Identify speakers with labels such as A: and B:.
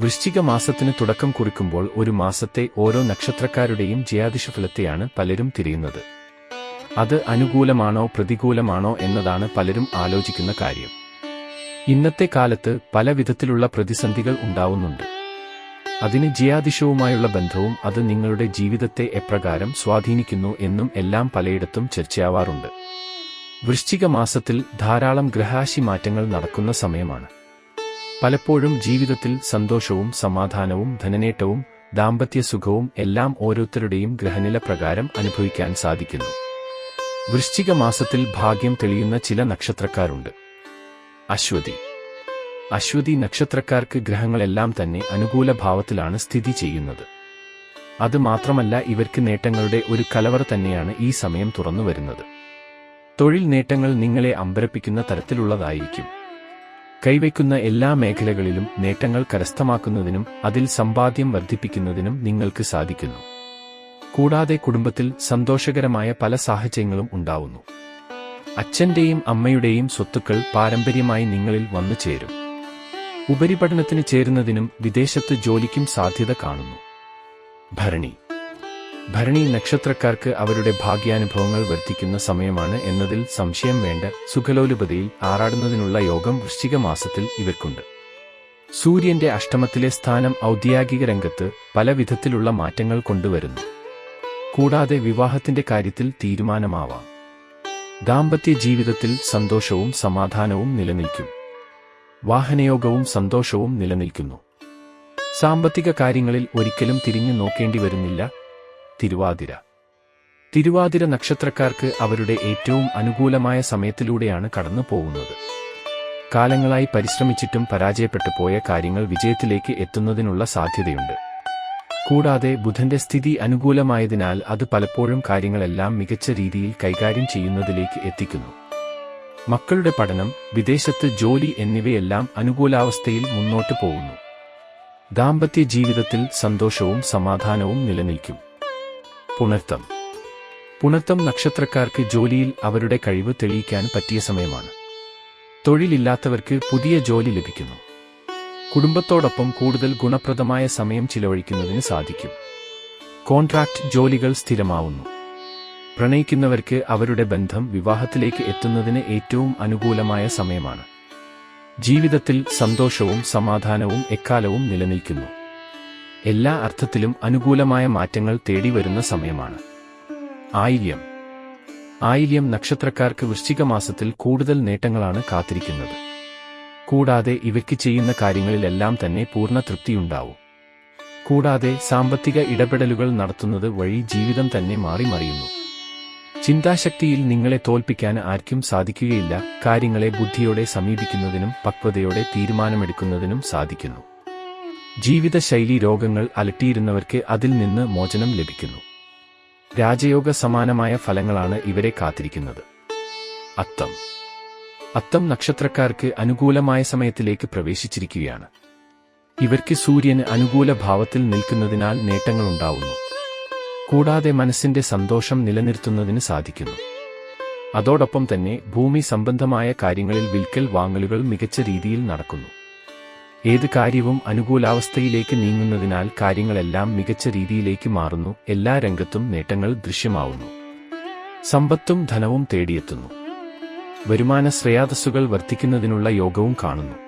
A: വൃശ്ചിക മാസത്തിന് തുടക്കം കുറിക്കുമ്പോൾ ഒരു മാസത്തെ ഓരോ നക്ഷത്രക്കാരുടെയും ജയാതിഷഫലത്തെയാണ് പലരും തിരിയുന്നത്. അത് അനുകൂലമാണോ പ്രതികൂലമാണോ എന്നതാണ് പലരും ആലോചിക്കുന്ന കാര്യം. ഇന്നത്തെ കാലത്ത് പല വിധത്തിലുള്ള പ്രതിസന്ധികൾ ഉണ്ടാവുന്നുണ്ട്. അതിന് ജിയാദിശവുമായുള്ള ബന്ധവും അത് നിങ്ങളുടെ ജീവിതത്തെ എപ്രകാരം സ്വാധീനിക്കുന്നു എന്നും എല്ലാം പലയിടത്തും ചർച്ചയാവാറുണ്ട്. വൃശ്ചിക മാസത്തിൽ ധാരാളം ഗ്രഹാശി മാറ്റങ്ങൾ നടക്കുന്ന സമയമാണ്. പലപ്പോഴും ജീവിതത്തിൽ സന്തോഷവും സമാധാനവും ധനനേട്ടവും ദാമ്പത്യസുഖവും എല്ലാം ഓരോരുത്തരുടെയും ഗ്രഹനില പ്രകാരം അനുഭവിക്കാൻ സാധിക്കുന്നു. വൃശ്ചിക മാസത്തിൽ ഭാഗ്യം തെളിയുന്ന ചില നക്ഷത്രക്കാരുണ്ട്. അശ്വതി. അശ്വതി നക്ഷത്രക്കാർക്ക് ഗ്രഹങ്ങളെല്ലാം തന്നെ അനുകൂല ഭാവത്തിലാണ് സ്ഥിതി ചെയ്യുന്നത്. അത് മാത്രമല്ല ഇവർക്ക് നേട്ടങ്ങളുടെ ഒരു കലവറ തന്നെയാണ് ഈ സമയം തുറന്നു വരുന്നത്. തൊഴിൽ നേട്ടങ്ങൾ നിങ്ങളെ അമ്പരപ്പിക്കുന്ന തരത്തിലുള്ളതായിരിക്കും. കൈവയ്ക്കുന്ന എല്ലാ മേഖലകളിലും നേട്ടങ്ങൾ കരസ്ഥമാക്കുന്നതിനും അതിൽ സമ്പാദ്യം വർദ്ധിപ്പിക്കുന്നതിനും നിങ്ങൾക്ക് സാധിക്കുന്നു. കൂടാതെ കുടുംബത്തിൽ സന്തോഷകരമായ പല സാഹചര്യങ്ങളും ഉണ്ടാവുന്നു. അച്ഛന്റെയും അമ്മയുടെയും സ്വത്തുക്കൾ പാരമ്പര്യമായി നിങ്ങളിൽ വന്നു ചേരും. ഉപരിപഠനത്തിന് ചേരുന്നതിനും വിദേശത്ത് ജോലിക്കും സാധ്യത കാണുന്നു. ഭരണി ഭരണി നക്ഷത്രക്കാർക്ക് അവരുടെ ഭാഗ്യാനുഭവങ്ങൾ വർദ്ധിക്കുന്ന സമയമാണ് എന്നതിൽ സംശയം വേണ്ട. സുഖലോലുപതിയിൽ ആറാടുന്നതിനുള്ള യോഗം വൃശ്ചിക മാസത്തിൽ ഇവർക്കുണ്ട്. സൂര്യന്റെ അഷ്ടമത്തിലെ സ്ഥാനം ഔദ്യോഗിക രംഗത്ത് പല വിധത്തിലുള്ള മാറ്റങ്ങൾ കൊണ്ടുവരുന്നു. കൂടാതെ വിവാഹത്തിന്റെ കാര്യത്തിൽ തീരുമാനമാവാം. ദാമ്പത്യ ജീവിതത്തിൽ സന്തോഷവും സമാധാനവും നിലനിൽക്കും. വാഹനയോഗവും സന്തോഷവും നിലനിൽക്കുന്നു. സാമ്പത്തിക കാര്യങ്ങളിൽ ഒരിക്കലും തിരിഞ്ഞു നോക്കേണ്ടി വരുന്നില്ല. തിരുവാതിര. തിരുവാതിര നക്ഷത്രക്കാർക്ക് അവരുടെ ഏറ്റവും അനുകൂലമായ സമയത്തിലൂടെയാണ് കടന്നു പോകുന്നത്. കാലങ്ങളായി പരിശ്രമിച്ചിട്ടും പരാജയപ്പെട്ടു പോയ കാര്യങ്ങൾ വിജയത്തിലേക്ക് എത്തുന്നതിനുള്ള സാധ്യതയുണ്ട്. കൂടാതെ ബുധന്റെ സ്ഥിതി അനുകൂലമായതിനാൽ അത് പലപ്പോഴും കാര്യങ്ങളെല്ലാം മികച്ച രീതിയിൽ കൈകാര്യം ചെയ്യുന്നതിലേക്ക് എത്തിക്കുന്നു. മക്കളുടെ പഠനം വിദേശത്ത് ജോലി എന്നിവയെല്ലാം അനുകൂലാവസ്ഥയിൽ മുന്നോട്ടു പോകുന്നു. ദാമ്പത്യ ജീവിതത്തിൽ സന്തോഷവും സമാധാനവും നിലനിൽക്കും. പുണർത്തം. പുണർത്തം നക്ഷത്രക്കാർക്ക് ജോലിയിൽ അവരുടെ കഴിവ് തെളിയിക്കാൻ പറ്റിയ സമയമാണ്. തൊഴിലില്ലാത്തവർക്ക് പുതിയ ജോലി ലഭിക്കുന്നു. കുടുംബത്തോടൊപ്പം കൂടുതൽ ഗുണപ്രദമായ സമയം ചിലവഴിക്കുന്നതിന് സാധിക്കും. കോൺട്രാക്ട് ജോലികൾ സ്ഥിരമാവുന്നു. പ്രണയിക്കുന്നവർക്ക് അവരുടെ ബന്ധം വിവാഹത്തിലേക്ക് എത്തുന്നതിന് ഏറ്റവും അനുകൂലമായ സമയമാണ്. ജീവിതത്തിൽ സന്തോഷവും സമാധാനവും എക്കാലവും നിലനിൽക്കുന്നു. എല്ലാ അർത്ഥത്തിലും അനുകൂലമായ മാറ്റങ്ങൾ തേടി വരുന്ന സമയമാണ്. ആയില്യം. ആയില്യം നക്ഷത്രക്കാർക്ക് വൃശ്ചിക മാസത്തിൽ കൂടുതൽ നേട്ടങ്ങളാണ് കാത്തിരിക്കുന്നത്. കൂടാതെ ഇവയ്ക്ക് ചെയ്യുന്ന കാര്യങ്ങളിലെല്ലാം തന്നെ പൂർണ തൃപ്തിയുണ്ടാവും. കൂടാതെ സാമ്പത്തിക ഇടപെടലുകൾ നടത്തുന്നത് വഴി ജീവിതം തന്നെ മാറി മറിയുന്നു. ചിന്താശക്തിയിൽ നിങ്ങളെ തോൽപ്പിക്കാൻ ആർക്കും സാധിക്കുകയില്ല. കാര്യങ്ങളെ ബുദ്ധിയോടെ സമീപിക്കുന്നതിനും പക്വതയോടെ തീരുമാനമെടുക്കുന്നതിനും സാധിക്കുന്നു. ജീവിതശൈലി രോഗങ്ങൾ അലട്ടിയിരുന്നവർക്ക് അതിൽ നിന്ന് മോചനം ലഭിക്കുന്നു. രാജയോഗ സമാനമായ ഫലങ്ങളാണ് ഇവരെ കാത്തിരിക്കുന്നത്. അത്തം. അത്തം നക്ഷത്രക്കാർക്ക് അനുകൂലമായ സമയത്തിലേക്ക് പ്രവേശിച്ചിരിക്കുകയാണ്. ഇവർക്ക് സൂര്യന് അനുകൂല ഭാവത്തിൽ നിൽക്കുന്നതിനാൽ നേട്ടങ്ങളുണ്ടാവുന്നു. കൂടാതെ മനസ്സിന്റെ സന്തോഷം നിലനിർത്തുന്നതിന് സാധിക്കുന്നു. അതോടൊപ്പം തന്നെ ഭൂമി സംബന്ധമായ കാര്യങ്ങളിൽ വിൽക്കൽ വാങ്ങലുകൾ മികച്ച രീതിയിൽ നടക്കുന്നു. ഏത് കാര്യവും അനുകൂലാവസ്ഥയിലേക്ക് നീങ്ങുന്നതിനാൽ കാര്യങ്ങളെല്ലാം മികച്ച രീതിയിലേക്ക് മാറുന്നു എല്ലാ രംഗത്തും നേട്ടങ്ങൾ ദൃശ്യമാവുന്നു. സമ്പത്തും ധനവും തേടിയെത്തുന്നു. വരുമാന ശ്രേയാതസ്സുകൾ വർദ്ധിക്കുന്നതിനുള്ള യോഗവും കാണുന്നു.